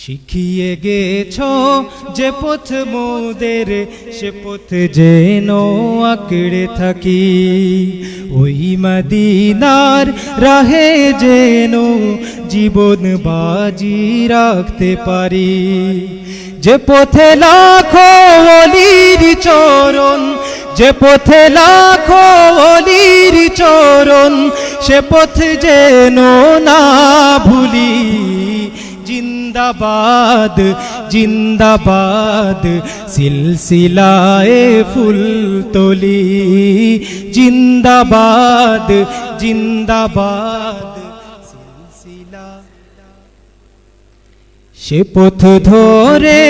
শিখিয়ে গেছ যে পথ মোদের, সে পথ যেন আঁকড়ে থাকি। ওই মদিনার রাহে যেন জীবন বাজি রাখতে পারি। যে পথে লাখো অলির চরণ, যে পথে লাখো অলির চরণ, সে পথ যেন না ভুলি। জিন্দাবাদ জিন্দাবাদ সিলসিলায়ে ফুলতলি জিন্দাবাদ জিন্দাবাদ সে পথ ধরে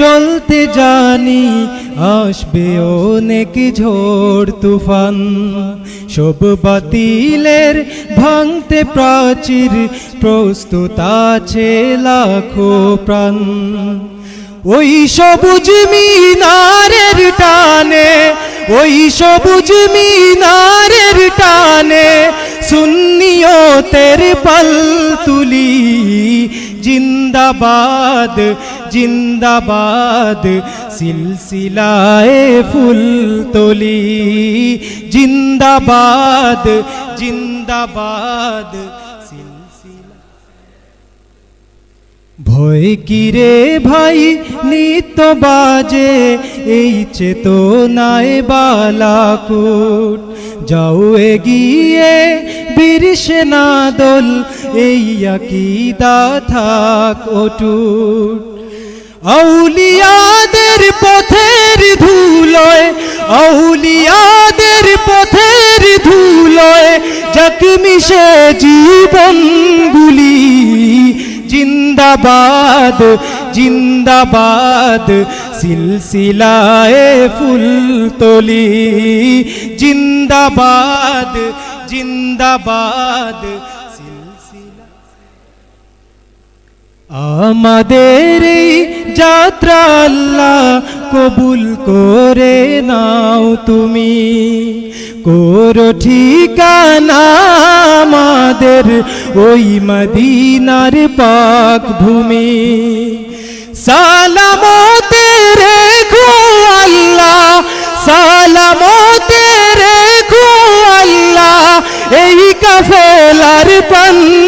চলতে জানি, আসবে অনেক ঝড় তুফান। সব বাতিলের ভাঙতে প্রাচীর, প্রস্তুত আছে লাখো প্রাণ। ওই সবুজ মিনারের টানে, ওই সবুজ মিনারের টানে সুন্নিয়তের পাল তুলি, জিন্দাবাদ জিন্দাবাদ, সিলসিলায়ে ফুল তলি। জিন্দাবাদ জিন্দাবাদ ভয় কিরে ভাই নিত বাজে, এই চেতনায় বালাকুট। যাও এগিয়ে বীর সেনা দল এই আকিদা থাক অটুট। আউলিয়াদের পথের ধুলোয়, আউলিয়াদের পথের ধুলোয়, যাক মিশে জীবনগুলি জিন্দাবাদ জিন্দাবাদ, সিলসিলায়ে ফুল তলি। জিন্দাবাদ জিন্দাবাদ আমাদের এই যাত্রা আল্লাহ কবুল করে নাও তুমি। করো ঠিকানা আমাদের ওই মদিনার পাক ভূমি। সালামতে রেখো আল্লাহ, সালামতে রেখো আল্লাহ, এই কাফেলার পানগুলি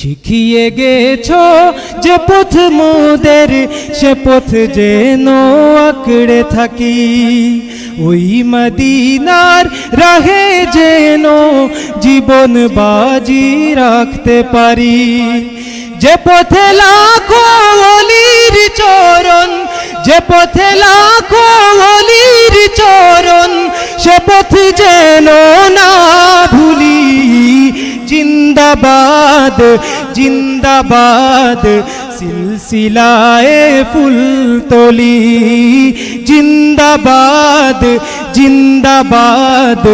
শিখিয়ে গেছ যে পথ মোদের, সে পথ যেন আঁকড়ে থাকি। ওই মদিনার রাহে যেন জীবন বাজি রাখতে পারি। যে পথে লাখো অলির চরণ, যে পথে লাখো অলির চরণ, সে পথ যেন না ভুলি। জিন্দাবাদ জিন্দাবাদ সিলসিলায়ে ফুল তলি। জিন্দাবাদ জিন্দাবাদ,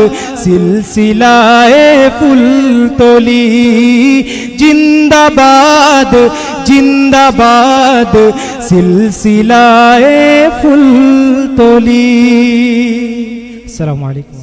সিলসিলায়ে ফুল তলি। জিন্দাবাদ জিন্দাবাদ, সিলসিলায়ে ফুল তলি। আসসালামু আলাইকুম।